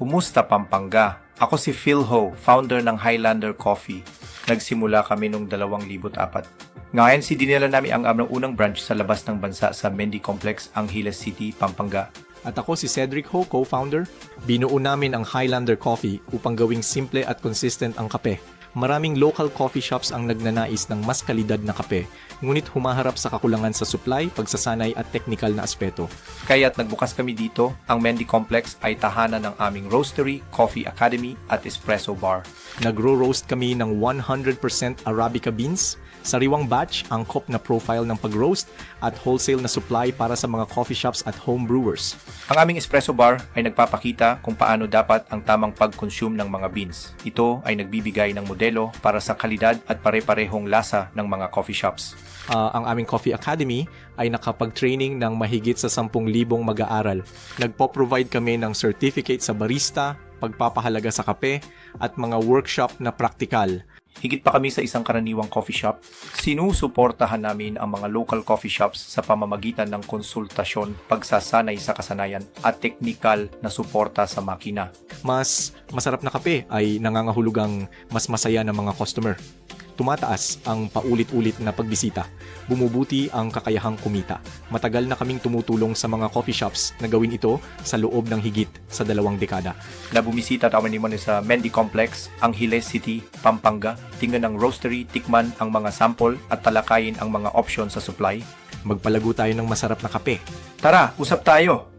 Kumusta Pampanga? Ako si Phil Ho, founder ng Highlander Coffee. Nagsimula kami noong 2004. Ngayon si dinala namin ang aming unang branch sa labas ng bansa sa Mendy Complex, Angeles City, Pampanga. At ako si Cedric Ho, co-founder. Binuo namin ang Highlander Coffee upang gawing simple at consistent ang kape. Maraming local coffee shops ang nagnanais ng mas kalidad na kape, ngunit humaharap sa kakulangan sa supply, pagsasanay at technical na aspeto. Kaya't nagbukas kami dito, ang Mendy Complex ay tahanan ng aming roastery, coffee academy at espresso bar. Nagro-roast kami ng 100% Arabica beans, sariwang batch, angkop na profile ng pag-roast, at wholesale na supply para sa mga coffee shops at home brewers. Ang aming espresso bar ay nagpapakita kung paano dapat ang tamang pag-consume ng mga beans. Ito ay nagbibigay ng modelo para sa kalidad at pare-parehong lasa ng mga coffee shops. Ah, ang aming Coffee Academy ay nakapag-training ng mahigit sa 10,000 mag-aaral. Nagpo-provide kami ng certificate sa barista, pagpapahalaga sa kape, at mga workshop na praktikal. Higit pa kami sa isang karaniwang coffee shop, sinusuportahan namin ang mga local coffee shops sa pamamagitan ng konsultasyon, pagsasanay sa kasanayan at teknikal na suporta sa makina. Mas masarap na kape ay nangangahulugang mas masaya ng mga customer. Tumataas ang paulit-ulit na pagbisita. Bumubuti ang kakayahang kumita. Matagal na kaming tumutulong sa mga coffee shops na gawin ito sa loob ng higit sa dalawang dekada. Na bumisita tayo naman sa Mendy Complex, Angeles City, Pampanga, tingnan ang roastery, tikman ang mga sample at talakayin ang mga option sa supply. Magpalago tayo ng masarap na kape Tara, usap tayo!